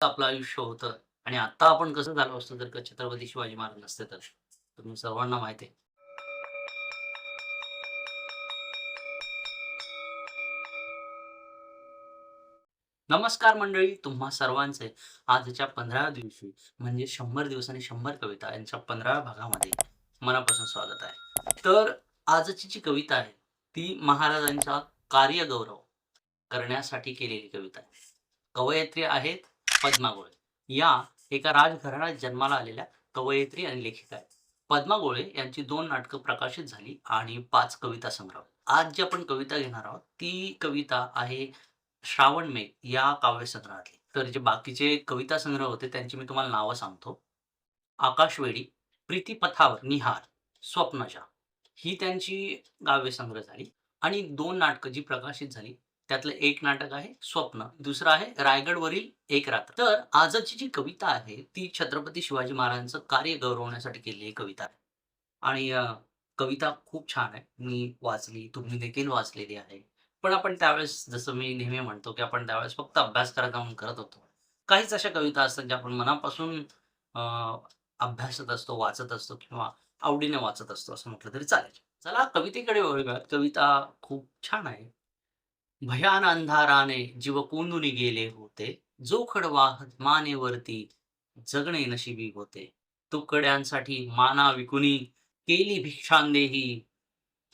आपलं आयुष्य होतं. आणि आता आपण कसं झालं असतो जर का छत्रपती शिवाजी महाराज नसते तर? तुम्ही सर्वांना माहिती आहे. नमस्कार मंडळी तुम्हा सर्वांचे आजच्या पंधरा दिवशी म्हणजे शंभर दिवस आणि शंभर कविता यांच्या पंधराव्या भागामध्ये मनापासून स्वागत आहे. तर आजची जी कविता आहे ती महाराजांचा कार्यगौरव करण्यासाठी केलेली कविता आहे. कवयित्री आहेत पद्मा गोळे या एका राजघराण्यात जन्माला आलेल्या कवयित्री आणि लेखिका आहेत. पद्मा गोळे यांची दोन नाटकं प्रकाशित झाली आणि पाच कविता संग्रह. आज जी आपण कविता घेणार आहोत ती कविता आहे श्रावण मेघ या काव्यसंग्रहातली. तर जे बाकीचे कविता संग्रह होते त्यांची मी तुम्हाला नावं सांगतो. आकाशवेडी प्रीतीपथावर निहार स्वप्नजा. ही त्यांची काव्यसंग्रह झाली आणि दोन नाटकं जी प्रकाशित झाली त्यातलं एक नाटक आहे स्वप्न दुसरं आहे रायगडवरील एक रात्र. तर आजची जी कविता आहे ती छत्रपती शिवाजी महाराजांचं कार्य गौरवण्यासाठी केलेली कविता आहे. आणि कविता खूप छान आहे. मी वाचली तुम्ही देखील वाचलेली आहे. पण आपण त्यावेळेस जसं मी नेहमी म्हणतो की आपण त्यावेळेस फक्त अभ्यास करायचा म्हणून करत होतो. काहीच अशा कविता असतात ज्या आपण मनापासून अं, अभ्यासत असतो वाचत असतो किंवा आवडीने वाचत असतो असं म्हटलं तरी चालेल. चला कवितेकडे वळूयात. कविता खूप छान आहे. भयान अंधाराने जीव कोंदुनी गेले होते. जोखड वाहत मानेवरती जगणे नशिबी होते. तुकड्यांसाठी माना विकुनी केली भिक्षांदेही.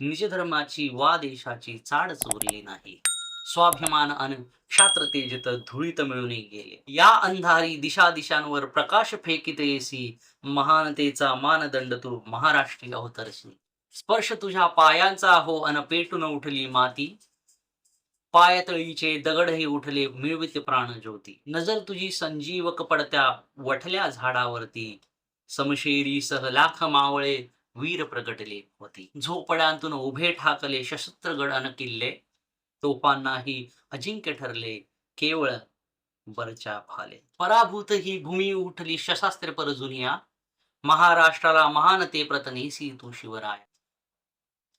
निज धर्माची वा देशाची चाड चोरली नाही. स्वाभिमान अन क्षात्र तेजत धुळीत मिळून गेले. या अंधारी दिशा दिशांवर प्रकाश फेकित येसी. महानतेचा मानदंड तू महाराष्ट्रीय अवतरशी. स्पर्श तुझ्या पायांचा हो अन पेटून उठली माती. पायतळीचे दगडही उठले मिळवित प्राण ज्योती नजर तुझी संजीवक पडत्या वठल्या झाडावरती. समशेरी सह लाख मावळे वीर प्रगटले होती. झोपड्यांतून उभे ठाकले सशस्त्र गड किल्ले. तोफांनाही अजिंक्य ठरले केवळ बरच्या फाले पराभूत ही भूमी उठली शशास्त्र परजुनिया महाराष्ट्राला महान ते प्रतनेसी तू शिवराय.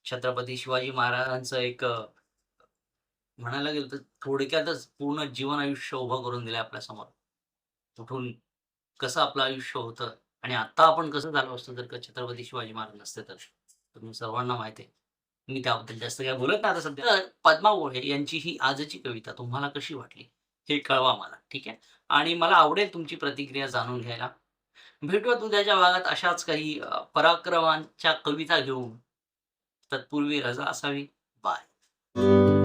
छत्रपती शिवाजी महाराजांचं एक म्हणायला गेलं तर थोडक्यातच पूर्ण जीवन आयुष्य उभं करून दिलंय आपल्यासमोर कुठून कसं आपलं आयुष्य होतं आणि आता आपण कसं झालो असतो जर का छत्रपती शिवाजी महाराज नसते तर? तुम्ही सर्वांना माहिती आहे. मी त्याबद्दल जास्त काय बोलत नाही आता सध्या. तर पद्मा गोळे यांची ही आजची कविता तुम्हाला कशी वाटली? हे कळवा मला ठीक आहे? आणि मला आवडेल तुमची प्रतिक्रिया जाणून घ्यायला. भेटूयात उद्याच्या भागात अशाच काही पराक्रमांच्या कविता घेऊन. तत्पूर्वी रजा असावी. बाय.